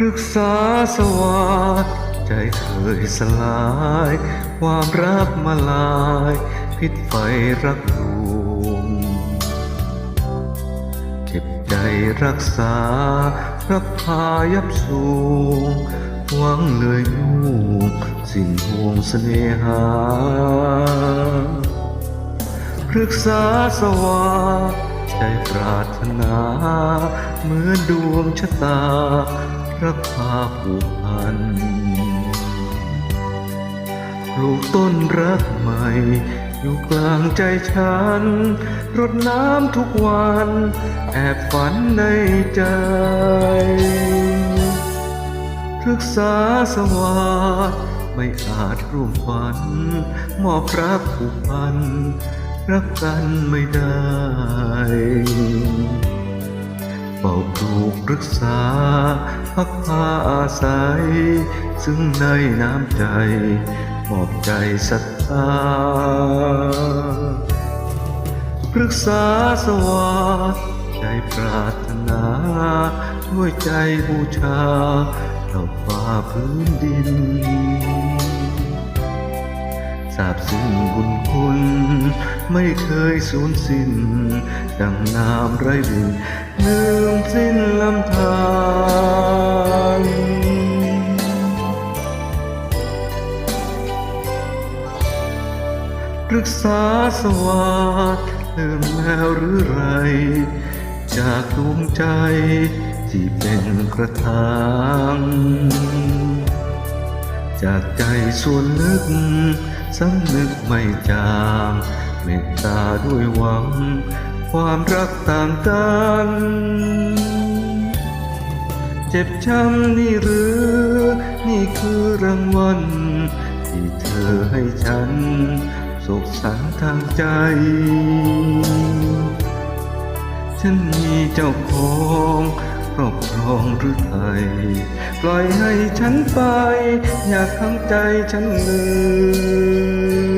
ปรึกษาสวาใจเคยสลาย ความรักมาลาย พิษไฟรักลวงเก็บใจรักษา รักพายับสูงหวังเลยยุ่งสิ้นห่วงเสน่หาปรึกษาสวาใจปรารถนา เหมือนดวงชะตา รักพาผูกพันปลูกต้นรักใหม่ อยู่กลางใจฉัน รดน้ำทุกวัน แอบฝันในใจรึกษาสวาสไม่อาจร่วมฝัน มอบรักผูกพัน รักกันไม่ได้ ผูกรักษา พักพาอาศัย ซึ่งในน้ำใจ มอบใจศรัทธารึกษาสวาสใจปรารถนา ด้วยใจบูชาเราฟ้าพื้นดินทราบซึ้งบุญคุณ ไม่เคยสูญสิ้น ดังน้ำไรดินลืมสิ้นลำธารปรึกษาสวาสเริ่มแล้วหรือไร จากดวงใจที่เป็นกระถางจากใจส่วนลึกสำนึกไม่จางเมตตาด้วยหวัง ความรักต่างกัน เจ็บช้ำนี่หรือ นี่คือรางวัล ที่เธอให้ฉัน สุขสันต์ทางใจ ฉันมีเจ้าของครอบครองหรือไทย ปล่อยให้ฉันไป อยากทั้งใจฉันลืม